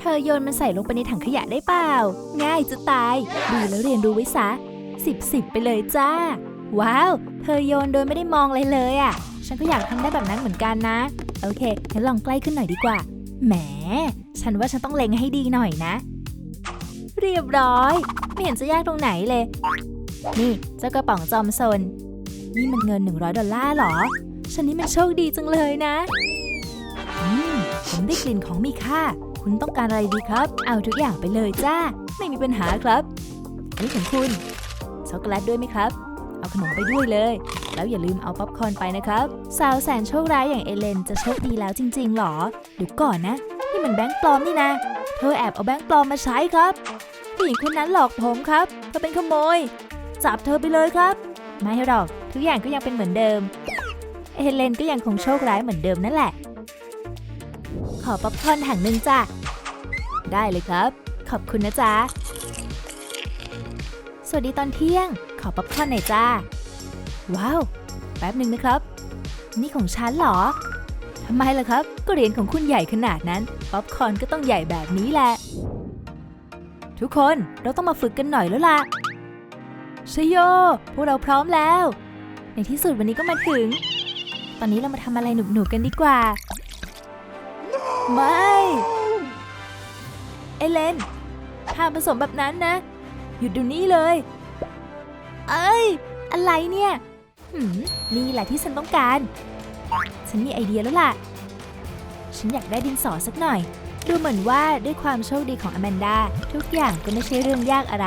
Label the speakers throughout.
Speaker 1: เธอโยนมันใส่ลงไปในถังขยะได้เปล่า ง่ายจะตาย ดูแล้วเรียนรู้ไว้ซะสิบสิบไปเลยจ้า ว้าว เธอโยนโดยไม่ได้มองอะไรเลยอะ่ะ ฉันก็อยากทำได้แบบนั้นเหมือนกันนะ โอเคงั้นลองใกล้ขึ้นหน่อยดีกว่า แหม ฉันว่าฉันต้องเล็งให้ดีหน่อยนะ เรียบร้อย ไม่เห็นจะยากตรงไหนเลย นี่เจ้ากระป๋องจอมซน นี่มันเงิน 100 ดอลลาร์หรอ ฉันนี่มันโชคดีจังเลยนะ อืม ผมได้กลิ่นของมีค่า คุณต้องการอะไรดีครับ เอาทุกอย่างไปเลยจ้า ไม่มีปัญหาครับอันนี้ของคุณ ช็อกโกแลตด้วยไหมครับ เอาขนมไปด้วยเลย แล้วอย่าลืมเอาป๊อปคอร์นไปนะครับ สาวแสนโชคร้ายอย่างเอเลนจะโชคดีแล้วจริงๆหรอดี๋ยวก่อนนะ นี่มันแบงค์ปลอมนี่นะ เธอแอบเอาแบงค์ปลอมมาใช้ครับผู้หญิงคนนั้นหลอกผมครับ เธอเป็นขโมย จับเธอไปเลยครับ ไม่หรอก ทุกอย่างก็ยังเป็นเหมือนเดิม เอเลนก็ยังคงโชคร้ายเหมือนเดิมนั่นแหละ ขอป๊อปคอร์นถังหนึ่งจ้ะ ได้เลยครับ ขอบคุณนะจ๊ะ สวัสดีตอนเที่ยง ขอป๊อปคอร์นหน่อยจ้า ว้าว แป๊บหนึ่งนะครับ นี่ของฉันเหรอทำไมล่ะครับ ก็เหรียญของคุณใหญ่ขนาดนั้น ป๊อปคอร์นก็ต้องใหญ่แบบนี้แหละ ทุกคนเราต้องมาฝึกกันหน่อยแล้วล่ะชโย พวกเราพร้อมแล้ว ในที่สุดวันนี้ก็มาถึง ตอนนี้เรามาทำอะไรหนุกๆกันดีกว่า ไม่ เอเลนห้ามผสมแบบนั้นนะ หยุดดูนี่เลย เอ้ย อะไรเนี่ยหืมนี่แหละที่ฉันต้องการ ฉันมีไอเดียแล้วล่ะ ฉันอยากได้ดินสอสักหน่อย ดูเหมือนว่าด้วยความโชคดีของอแมนดาทุกอย่างก็ไม่ใช่เรื่องยากอะไร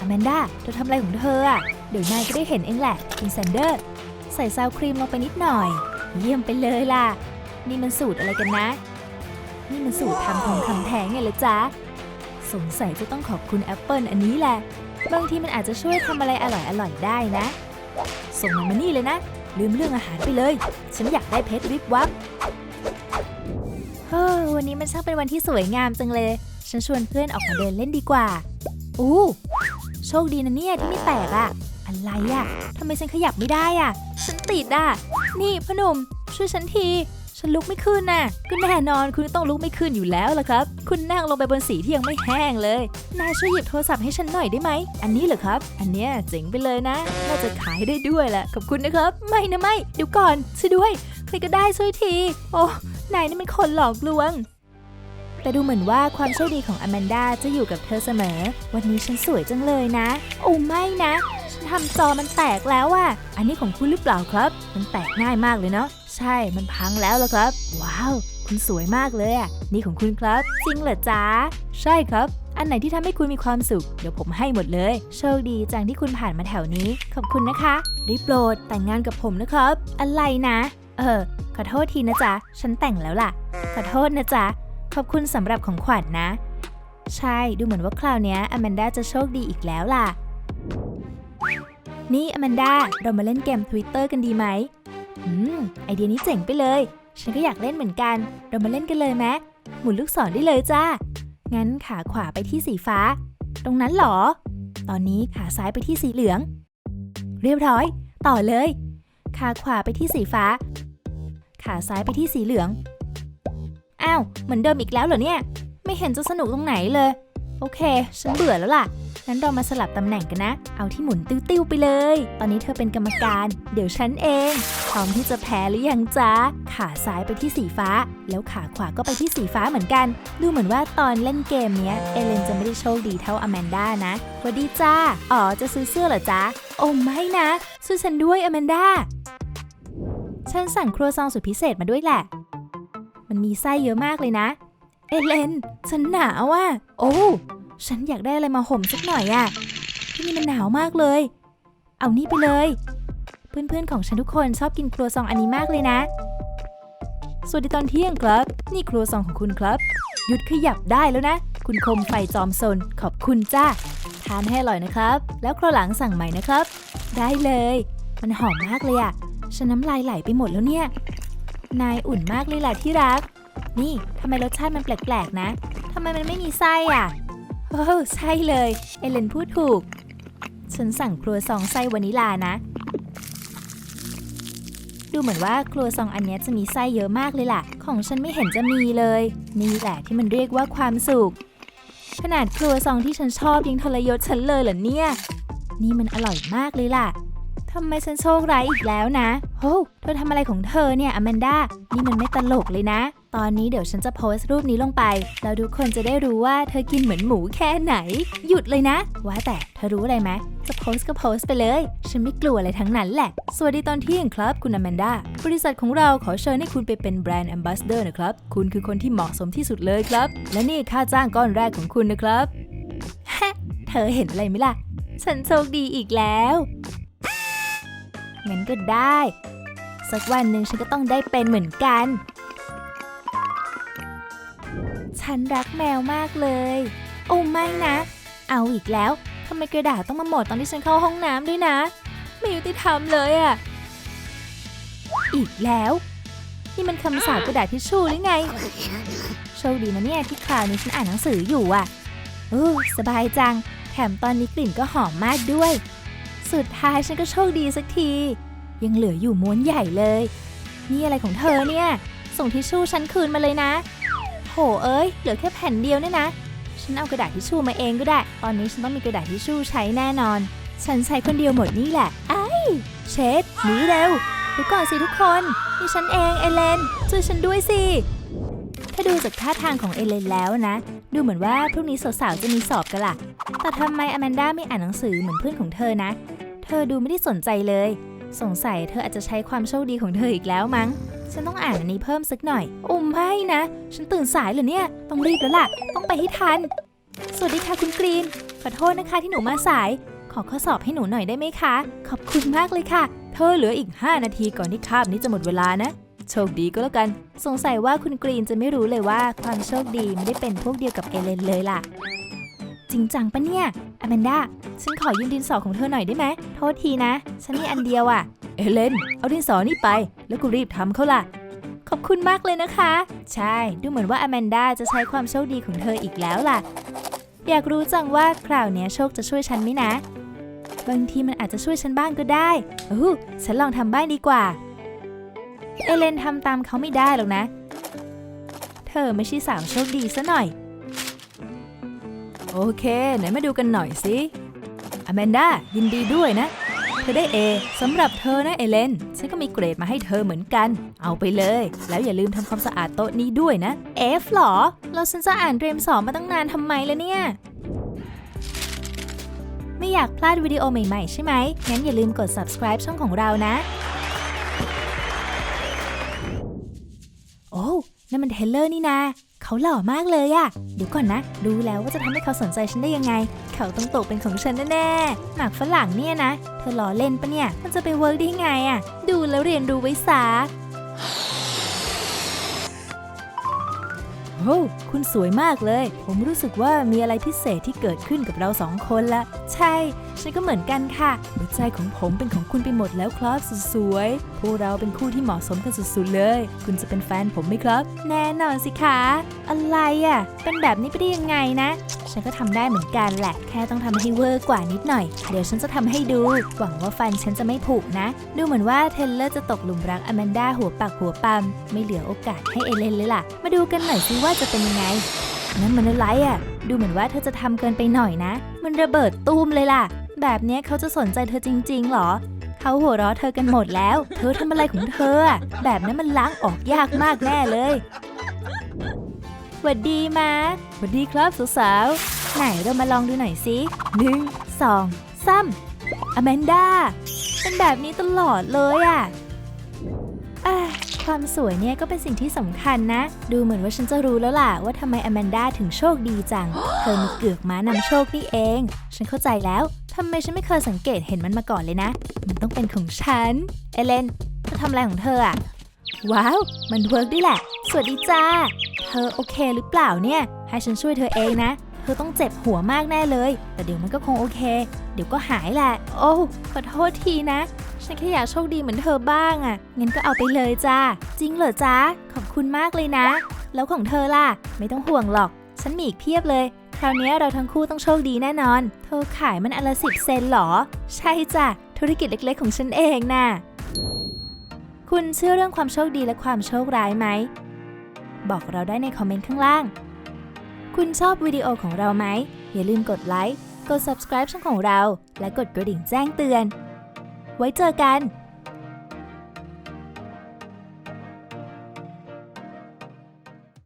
Speaker 1: อแมนดาเธอทำอะไรของเธออะเดี๋ยวนายก็ได้เห็นเองแหละคุณแซนเดอร์ ใส่ซาวครีมลงไปนิดหน่อย เยี่ยมไปเลยล่ะ นี่มันสูตรอะไรกันนะ นี่มันสูตรทำของคำแท้งไงละจ๊ะ สงสัยจะต้องขอบคุณแอปเปิลอันนี้แหละ บางทีมันอาจจะช่วยทำอะไรอร่อยๆได้นะ ส่งมันมานี่เลยนะ ลืมเรื่องอาหารไปเลย ฉันอยากได้เพชรวิบวับเฮ้อวันนี้มันช่างเป็นวันที่สวยงามจังเลย ฉันชวนเพื่อนออกมาเดินเล่นดีกว่า อู้โชคดีนะเนี่ยที่ไม่แตกอะอะไรอะทำไมฉันขยับไม่ได้อะฉันติดอะนี่พ่อหนุ่มช่วยฉันที ฉันลุกไม่ขึ้นน่ะก็แน่นอนคุณต้องลุกไม่ขึ้นอยู่แล้วล่ะครับ คุณนั่งลงไปบนสีที่ยังไม่แห้งเลย นายช่วยหยิบโทรศัพท์ให้ฉันหน่อยได้ไหม อันนี้เหรอครับ อันเนี้ยเจ๋งไปเลยนะ น่าจะขายได้ด้วยแหละ ขอบคุณนะครับ ไม่นะไม่ เดี๋ยวก่อนช่วยด้วย ใครก็ได้ช่วยที โอ้ นายนี่มันคนหลอกลวงแต่ดูเหมือนว่าความโชคดีของอแมนดาจะอยู่กับเธอเสมอ วันนี้ฉันสวยจังเลยนะ โอ้ไม่นะ ทำจอมันแตกแล้วอะอันนี้ของคุณหรือเปล่าครับ มันแตกง่ายมากเลยเนาะ ใช่ มันพังแล้วละครับ ว้าว คุณสวยมากเลยอะนี่ของคุณครับ จริงเหรอจ๊ะ ใช่ครับ อันไหนที่ทำให้คุณมีความสุข เดี๋ยวผมให้หมดเลย โชคดีจังที่คุณผ่านมาแถวนี้ ขอบคุณนะคะ ได้โปรดแต่งงานกับผมนะครับ อะไรนะ เออ ขอโทษทีนะจ๊ะ ฉันแต่งแล้วล่ะ ขอโทษนะจ๊ะ ขอบคุณสำหรับของขวัญนนะใช่ ดูเหมือนว่าคราวนี้อแมนดาจะโชคดีอีกแล้วล่ะ นี่อแมนดา เรามาเล่นเกม Twitter กันดีไหมอืม ไอเดียนี้เจ๋งไปเลย ฉันก็อยากเล่นเหมือนกัน เรามาเล่นกันเลยไหมหมุนลูกศรได้เลยจ้า งั้นขาขวาไปที่สีฟ้า ตรงนั้นหรอ ตอนนี้ขาซ้ายไปที่สีเหลือง เรียบร้อย ต่อเลย ขาขวาไปที่สีฟ้า ขาซ้ายไปที่สีเหลือง อ้าว เหมือนเดิมอีกแล้วเหรอเนี่ย ไม่เห็นจะสนุกตรงไหนเลย โอเค ฉันเบื่อแล้วล่ะ งั้นเรามาสลับตำแหน่งกันนะ เอาที่หมุนติ้วๆไปเลย ตอนนี้เธอเป็นกรรมการ เดี๋ยวฉันเอง พร้อมที่จะแพ้หรือยังจ๊ะ ขาซ้ายไปที่สีฟ้า แล้วขาขวาก็ไปที่สีฟ้าเหมือนกัน ดูเหมือนว่าตอนเล่นเกมเนี้ย เอเลนจะไม่ได้โชคดีเท่าอแมนด้านะสวัสดีจ้า อ๋อ จะซื้อเสื้อเหรอจ๊ะ โอ้ไม่นะช่วยฉันด้วยอแมนด้า ฉันสั่งครัวซองสุดพิเศษมาด้วยแหละ มันมีไส้เยอะมากเลยนะ เอเลน ฉันหนาวอะ โอ้ ฉันอยากได้อะไรมาห่มสักหน่อยอะที่นี่มันหนาวมากเลย เอานี่ไปเลย เพื่อนๆของฉันทุกคนชอบกินครัวซองอันนี้มากเลยนะ สวัสดีตอนเที่ยงครับ นี่ครัวซองของคุณครับ หยุดขยับได้แล้วนะ คุณคมไฟจอมซนขอบคุณจ้า ทานให้อร่อยนะครับ แล้วคราวหลังสั่งใหม่นะครับ ได้เลย มันหอมมากเลยอะฉันน้ำลายไหลไปหมดแล้วเนี่ย นายอุ่นมากเลยแหละที่รัก นี่ทำไมรสชาติมันแปลกๆนะทำไมมันไม่มีไส้อะ อ้ใช่เลย เอเลนพูดถูก ฉันสั่งครัวซองไส้วานิลานะ ดูเหมือนว่าครัวซองอันนี้จะมีไส้เยอะมากเลยล่ะ ของฉันไม่เห็นจะมีเลย นี่แหละที่มันเรียกว่าความสุข ขนาดครัวซองที่ฉันชอบยังทรยศฉันเลยเหรอเนี่ย นี่มันอร่อยมากเลยล่ะทำไมฉันโชคร้ายอีกแล้วนะโฮ้เธอทำอะไรของเธอเนี่ยอแมนดานี่มันไม่ตลกเลยนะ ตอนนี้เดี๋ยวฉันจะโพสต์รูปนี้ลงไป แล้วทุกคนจะได้รู้ว่าเธอกินเหมือนหมูแค่ไหน หยุดเลยนะ ว่าแต่เธอรู้อะไรไหมจะโพสต์ก็โพสต์ไปเลย ฉันไม่กลัวอะไรทั้งนั้นแหละ สวัสดีตอนเที่ยงครับ คุณอแมนดา บริษัทของเราขอเชิญให้คุณไปเป็นแบรนด์แอมบาสเดอร์นะครับ คุณคือคนที่เหมาะสมที่สุดเลยครับ และนี่ค่าจ้างก้อนแรกของคุณนะครับฮะเธอเห็นอะไรไหมล่ะ ฉันโชคดีอีกแล้วงั้นก็ได้ สักวันหนึ่งฉันก็ต้องได้เป็นเหมือนกัน ฉันรักแมวมากเลย โอ้ไม่นะ เอาอีกแล้วทำไมกระดาษต้องมาหมดตอนที่ฉันเข้าห้องน้ำด้วยนะ ไม่ยุติธรรมเลยอะอีกแล้ว นี่มันคำสาปกระดาษทิชชู่หรือไง โชคดีนะเนี่ยที่คราวนี้ฉันอ่านหนังสืออยู่อะโอ้สบายจัง แถมตอนนี้กลิ่นก็หอมมากด้วย สุดท้ายฉันก็โชคดีสักที ยังเหลืออยู่ม้วนใหญ่เลย นี่อะไรของเธอเนี่ย ส่งทิชชู่ฉันคืนมาเลยนะ หเอ้ย เหลือแค่แผ่นเดียวเนี่ยนะ ฉันเอากระดาษทิชชู่มาเองก็ได้ ตอนนี้ฉันต้องมีกระดาษทิชชู่ใช้แน่นอน ฉันใช้คนเดียวหมดนี่แหละ ไอ้เช็ดหนีเร็วดูก่อนสิทุกคนนี่ฉันเองเอเลน ช่วยฉันด้วยสิ ถ้าดูจากท่าทางของเอเลนแล้วนะ ดูเหมือนว่าพรุ่งนี้สาวๆจะมีสอบกันล่ะ แต่ทำไมอแมนด้าไม่อ่านหนังสือเหมือนเพื่อนของเธอนะ เธอดูไม่ได้สนใจเลย สงสัยเธออาจจะใช้ความโชคดีของเธออีกแล้วมั้ง ฉันต้องอ่านอันนี้เพิ่มสักหน่อยโอ้ไม่นะ ฉันตื่นสายเหรอเนี่ย ต้องรีบแล้วล่ะ ต้องไปให้ทัน สวัสดีค่ะคุณกรีน ขอโทษนะคะที่หนูมาสาย ขอข้อสอบให้หนูหน่อยได้ไหมคะ ขอบคุณมากเลยค่ะ เธอเหลืออีก 5 นาทีก่อนที่คาบนี้จะหมดเวลานะ โชคดีก็แล้วกัน สงสัยว่าคุณกรีนจะไม่รู้เลยว่าความโชคดีไม่ได้เป็นพวกเดียวกับเอเลนเลยล่ะ จริงจังปะเนี่ยอแมนดาฉันขอยืมดินสอของเธอหน่อยได้ไหมโทษทีนะ ฉันมีอันเดียวอะ่ะ เอเลน เอาดินสอนี่ไป แล้วก็รีบทำเขาล่ะ ขอบคุณมากเลยนะคะ ใช่ ดูเหมือนว่าอแมนดาจะใช้ความโชคดีของเธออีกแล้วล่ะ อยากรู้จังว่าคราวนี้โชคจะช่วยฉันไหมนะ บางทีมันอาจจะช่วยฉันบ้างก็ได้อู้ฉันลองทำบ้างดีกว่า เอเลนทำตามเขาไม่ได้หรอกนะ เธอไม่ใช่สาวโชคดีซะหน่อย โอเค ไหนมาดูกันหน่อยสิอแมนดายินดีด้วยนะ ธอได้ A สำหรับเธอนะเอเลน ฉันก็มีเกรดมาให้เธอเหมือนกัน เอาไปเลย แล้วอย่าลืมทำความสะอาดโต๊ะนี้ด้วยนะ F หรอ เราฉันจะอ่านเรียมสอบมาตั้งนานทำไมล่ะเนี่ย ไม่อยากพลาดวิดีโอใหม่ๆ ใช่ไหม งั้นอย่าลืมกด subscribe ช่องของเรานะ โอ้นั่นมันเทเลอร์นี่นา เขาหล่อมากเลยอะเดี๋ยวก่อนนะ รู้แล้วว่าจะทำให้เขาสนใจฉันได้ยังไง เขาต้องตกเป็นของฉันแน่ๆหมากฝรั่งเนี่ยนะ เธอหล่อเล่นปะเนี่ย มันจะไปเวิร์กได้ไงอะดูแล้วเรียนรู้ไว้ซะ โอ้คุณสวยมากเลย ผมรู้สึกว่ามีอะไรพิเศษที่เกิดขึ้นกับเราสองคนละ ใช่ ฉันก็เหมือนกันค่ะ หัวใจของผมเป็นของคุณไปหมดแล้วครับสุดสวยพวกเราเป็นคู่ที่เหมาะสมกันสุดๆเลย คุณจะเป็นแฟนผมไหมครับ แน่นอนสิคะ อะไรอะ่ะ เป็นแบบนี้ไปได้ยังไงนะ ฉันก็ทำได้เหมือนกันแหละ แค่ต้องทำให้เวอร์กว่านิดหน่อย เดี๋ยวฉันจะทำให้ดู หวังว่าฟันฉันจะไม่ผุนะ ดูเหมือนว่าเทเลอร์จะตกหลุมรักอแมนดาหัวปากหัวปั๊มไม่เหลือโอกาสให้เอเลนเลยล่ะ มาดูกันหน่อยสิว่าจะเป็นยังไง นั่นมันอะไรอะ่ะ ดูเหมือนว่าเธอจะทำเกินไปหน่อยนะ มันระเบิดตูมเลยล่ะ แบบนี้เขาจะสนใจเธอจริง ๆ หรอ เขาหัวเราะเธอกันหมดแล้ว เธอทำอะไรของเธออะแบบนั้นมันล้างออกยากมากแน่เลยหวัดดีมาหวัดดีครับสาวๆ ไหนเรามาลองดูหน่อยสิหนึ่งสองสามอแมนดาเป็นแบบนี้ตลอดเลยอะอะ ความสวยเนี่ยก็เป็นสิ่งที่สำคัญนะ ดูเหมือนว่าฉันจะรู้แล้วล่ะ ว่าทำไมอแมนด้าถึงโชคดีจัง เธอมีเกือกม้านำโชคนี่เอง ฉันเข้าใจแล้วทำไมฉันไม่เคยสังเกตเห็นมันมาก่อนเลยนะ มันต้องเป็นของฉัน เอเลนเธอทำอะไรของเธออะว้าว มันเวิร์กด้วยแหละ สวัสดีจ้า เธอโอเคหรือเปล่าเนี่ย ให้ฉันช่วยเธอเองนะ เธอต้องเจ็บหัวมากแน่เลย แต่เดี๋ยวมันก็คงโอเค เดี๋ยวก็หายแหละ โอ้ขอโทษทีนะ ฉันแค่อยากโชคดีเหมือนเธอบ้างอะ่ะ งั้นก็เอาไปเลยจ้า จริงเหรอจ้าขอบคุณมากเลยนะ แล้วของเธอล่ะ ไม่ต้องห่วงหรอก ฉันมีอีกเพียบเลย คราวนี้เราทั้งคู่ต้องโชคดีแน่นอน เธอขายมันอนละสิบเซนหรอ ใช่จ้ะ ธุรกิจเล็กๆ ของฉันเองน่ะ คุณเชื่อเรื่องความโชคดีและความโชคร้ายไหม บอกเราได้ในคอมเมนต์ข้างล่าง คุณชอบวิดีโอของเราไหม อย่าลืมกดไลค์ กด subscribe ช่องของเรา และกดกระดิ่งแจ้งเตือน ไว้เจอกัน